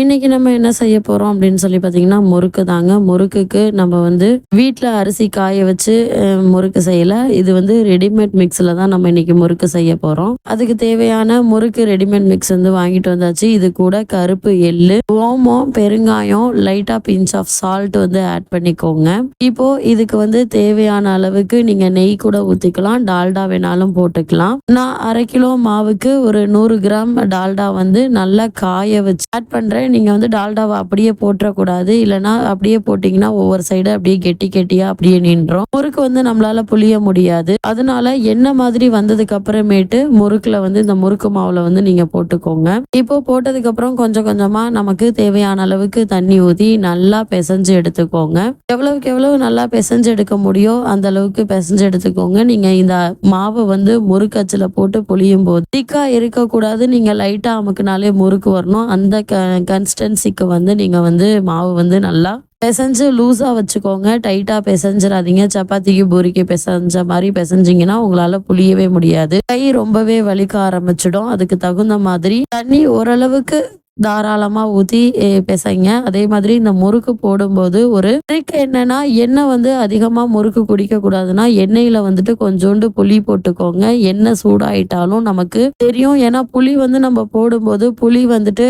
இன்னைக்கு நம்ம என்ன செய்ய போறோம் அப்படின்னு சொல்லி பாத்தீங்கன்னா முறுக்கு தாங்க. முறுக்குக்கு நம்ம வந்து வீட்டில் அரிசி காய வச்சு முறுக்கு செய்யல. இது வந்து ரெடிமேட் மிக்ஸில் தான் நம்ம இன்னைக்கு முறுக்கு செய்ய போறோம். அதுக்கு தேவையான முறுக்கு ரெடிமேட் மிக்ஸ் வந்து வாங்கிட்டு வந்தாச்சு. இது கூட கருப்பு எள்ளு ஓமம் பெருங்காயம் லைட்டா பிஞ்ச் ஆஃப் சால்ட் வந்து ஆட் பண்ணிக்கோங்க. இப்போ இதுக்கு வந்து தேவையான அளவுக்கு நீங்க நெய் கூட ஊத்திக்கலாம். டால்டா வேணாலும் போட்டுக்கலாம். நான் அரை கிலோ மாவுக்கு ஒரு நூறு கிராம் டால்டா வந்து நல்லா காய வச்சு ஆட் பண்றேன். நீங்கள் வந்து டால்டாவை அப்படியே போட்டுறக்கூடாது இல்லைன்னா அப்படியே போட்டிங்கன்னா ஒவ்வொரு சைடு அப்படியே கெட்டி கெட்டியாக அப்படியே நின்றோம் முறுக்கு வந்து நம்மளால புளிய முடியாது. அதனால என்ன மாதிரி வந்ததுக்கு அப்புறமேட்டு முறுக்கில் வந்து இந்த முறுக்கு மாவில் வந்து நீங்கள் போட்டுக்கோங்க. இப்போ போட்டதுக்கப்புறம் கொஞ்சம் கொஞ்சமாக நமக்கு தேவையான அளவுக்கு தண்ணி ஊற்றி நல்லா பிசைஞ்சு எடுத்துக்கோங்க. எவ்வளவுக்கு எவ்வளவு நல்லா பிசைஞ்சு எடுக்க முடியும் அந்த அளவுக்கு பிசைஞ்சு எடுத்துக்கோங்க. நீங்கள் இந்த மாவை வந்து முறுக்கச்சில் போட்டு புளியும் போது திக்காக இருக்கக்கூடாது. நீங்கள் லைட்டாக அமுக்குனாலே முறுக்கு வரணும். அந்த க கன்சிஸ்டன்சிக்கு வந்து நீங்க வந்து மாவு வந்து நல்லா பிசைஞ்சு லூஸாக வச்சுக்கோங்க. டைட்டா பிசைஞ்சிடாதீங்க. சப்பாத்திக்கு பூரிக்கு பிசைஞ்ச மாதிரி பிசைஞ்சிங்கன்னா உங்களால புளியவே முடியாது. கை ரொம்பவே வலிக்க ஆரம்பிச்சிடும். அதுக்கு தகுந்த மாதிரி தண்ணி ஓரளவுக்கு தாராளமா ஊத்தி பிசைங்க அதே மாதிரி இந்த முறுக்கு போடும்போது ஒரு ட்ரிக் என்னன்னா எண்ணெய் வந்து அதிகமா முறுக்கு குடிக்க கூடாதுன்னா எண்ணெயில வந்துட்டு கொஞ்சோண்டு புளி போட்டுக்கோங்க. எண்ணெய் சூடாயிட்டாலும் நமக்கு தெரியும். ஏன்னா புளி வந்து நம்ம போடும்போது புளி வந்துட்டு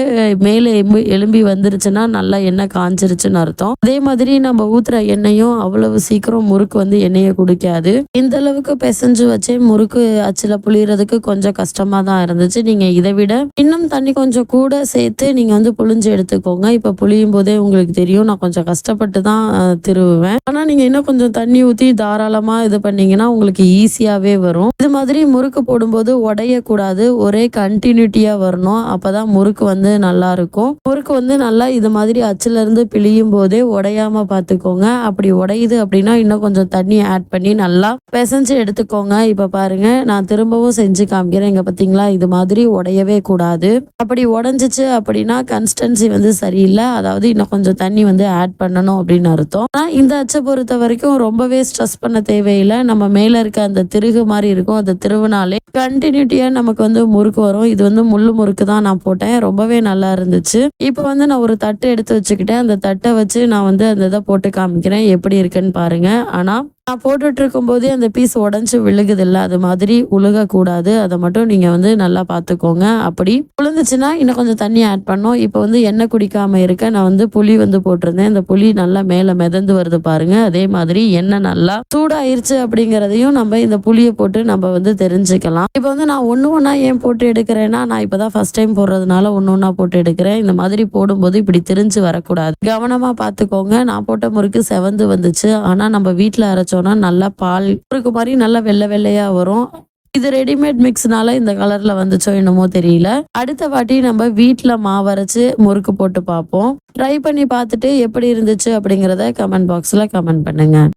மேலே எம்பி எலும்பி வந்துருச்சுன்னா நல்லா எண்ணெய் காஞ்சிருச்சுன்னு அர்த்தம். அதே மாதிரி நம்ம ஊத்துற எண்ணெயும் அவ்வளவு சீக்கிரம் முறுக்கு வந்து எண்ணெயை குடிக்காது. இந்த அளவுக்கு பிசைஞ்சு வச்சே முறுக்கு அச்சுல புளியறதுக்கு கொஞ்சம் கஷ்டமா தான் இருந்துச்சு. நீங்க இதை விட இன்னும் தண்ணி கொஞ்சம் கூட சேர்த்து நீங்க வந்து புளிஞ்சு எடுத்துக்கோங்க. இப்போ புளியும் போதே உங்களுக்கு தெரியும். நான் கொஞ்சம் கஷ்டப்பட்டு தான் திருவுவேன். ஆனால் நீங்கள் இன்னும் கொஞ்சம் தண்ணி ஊற்றி தாராளமாக இது பண்ணீங்கன்னா உங்களுக்கு ஈஸியாகவே வரும். இது மாதிரி முறுக்கு போடும்போது உடையக்கூடாது. ஒரே கண்டினியூட்டியாக வரணும். அப்பதான் முறுக்கு வந்து நல்லா இருக்கும். முறுக்கு வந்து நல்லா இது மாதிரி அச்சுலேருந்து பிழியும் போதே உடையாமல் பார்த்துக்கோங்க அப்படி உடையுது அப்படின்னா இன்னும் கொஞ்சம் தண்ணி ஆட் பண்ணி நல்லா பிசைஞ்சு எடுத்துக்கோங்க. இப்போ பாருங்க நான் திரும்பவும் செஞ்சு காமிக்கிறேன். இங்கே பார்த்தீங்களா இது மாதிரி உடையவே கூடாது. அப்படி உடஞ்சிச்சு அப்படின்னா கன்ஸ்டன்சி வந்து சரியில்லை. அதாவது இன்னும் கொஞ்சம் தண்ணி வந்து ஆட் பண்ணணும் அப்படின்னு அர்த்தம். ஆனால் இந்த அச்சை பொறுத்த வரைக்கும் ரொம்பவே ஸ்ட்ரெஸ் பண்ண தேவையில்லை. நம்ம மேலே இருக்க அந்த திருகு மாதிரி இருக்கும். அந்த திருவினாலே கண்டினியூட்டியாக நமக்கு வந்து முறுக்கு வரும். இது வந்து முள்ளு முறுக்கு தான் நான் போட்டேன். ரொம்பவே நல்லா இருந்துச்சு. இப்போ வந்து நான் ஒரு தட்டு எடுத்து வச்சுக்கிட்டேன். அந்த தட்டை வச்சு நான் வந்து அந்த இதை போட்டு காமிக்கிறேன். எப்படி இருக்குன்னு பாருங்க. ஆனால் நான் போட்டுட்டு இருக்கும்போதே அந்த பீஸ் உடஞ்சி விழுகுதில்ல அது மாதிரி உழுகக்கூடாது. அதை மட்டும் நீங்கள் வந்து நல்லா பார்த்துக்கோங்க. அப்படி உளுந்துச்சுன்னா இன்னும் கொஞ்சம் தண்ணி ஆட் பண்ணோம் இப்போ வந்து எண்ணெய் குடிக்காம இருக்க நான் வந்து புளி வந்து போட்டிருந்தேன். இந்த புளி நல்லா மேலே மிதந்து வருது பாருங்க. அதே மாதிரி எண்ணெய் நல்லா சூடாயிருச்சு அப்படிங்கிறதையும் நம்ம இந்த புளியை போட்டு நம்ம வந்து தெரிஞ்சுக்கலாம். இப்போ வந்து நான் ஒன்று ஒன்றா ஏன் போட்டு எடுக்கிறேன்னா நான் இப்போ தான் ஃபஸ்ட் டைம் போடுறதுனால ஒன்று ஒன்றா போட்டு எடுக்கிறேன். இந்த மாதிரி போடும்போது இப்படி தெரிஞ்சு வரக்கூடாது. கவனமாக பார்த்துக்கோங்க. நான் போட்ட முறுக்கு செவந்து வந்துச்சு. ஆனால் நம்ம அரைச்சோம் வச்சோன்னா நல்லா பால் முறுக்கு மாதிரி நல்லா வெள்ளை வெள்ளையா வரும். இது ரெடிமேட் மிக்ஸ்னால இந்த கலர்ல வந்துச்சோ என்னமோ தெரியல. அடுத்த வாட்டி நம்ம வீட்ல மாவரைச்சு முறுக்கு போட்டு பார்ப்போம். ட்ரை பண்ணி பார்த்துட்டு எப்படி இருந்துச்சு அப்படிங்கறத கமெண்ட் பாக்ஸ்ல கமெண்ட் பண்ணுங்க.